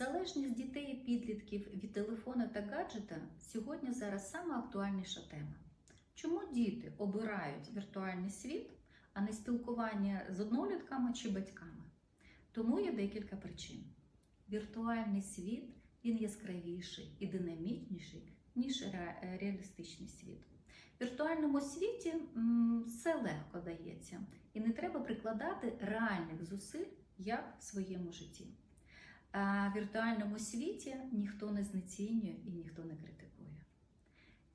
Залежність дітей і підлітків від телефону та гаджета сьогодні зараз сама актуальніша тема. Чому діти обирають віртуальний світ, а не спілкування з однолітками чи батьками? Тому є декілька причин. Віртуальний світ він яскравіший і динамічніший, ніж ре- реалістичний світ. В віртуальному світі все легко дається, і не треба прикладати реальних зусиль, як в своєму житті. В віртуальному світі ніхто не знецінює і ніхто не критикує.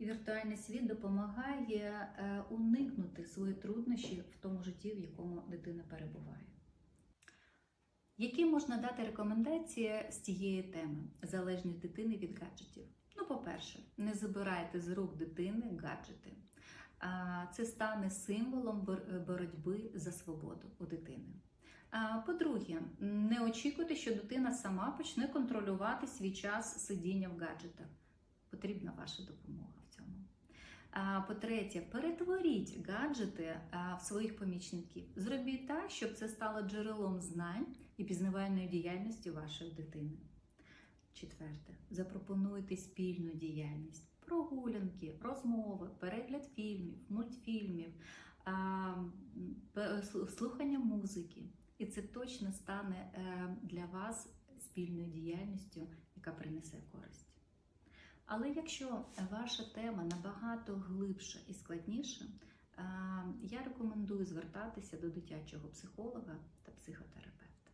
Віртуальний світ допомагає е, уникнути свої труднощі в тому житті, в якому дитина перебуває. Які можна дати рекомендації з цієї теми залежність дитини від гаджетів? Ну, по-перше, не забирайте з рук дитини гаджети. Це стане символом боротьби за свободу у дитини. По-друге, не очікуйте, що дитина сама почне контролювати свій час сидіння в гаджетах. Потрібна ваша допомога в цьому. По-третє, перетворіть гаджети в своїх помічників. Зробіть так, щоб це стало джерелом знань і пізнавальної діяльності вашої дитини. Четверте, запропонуйте спільну діяльність, прогулянки, розмови, перегляд фільмів, мультфільмів, слухання музики. І це точно стане е, для вас спільною діяльністю, яка принесе користь. Але якщо ваша тема набагато глибша і складніша, я рекомендую звертатися до дитячого психолога та психотерапевта.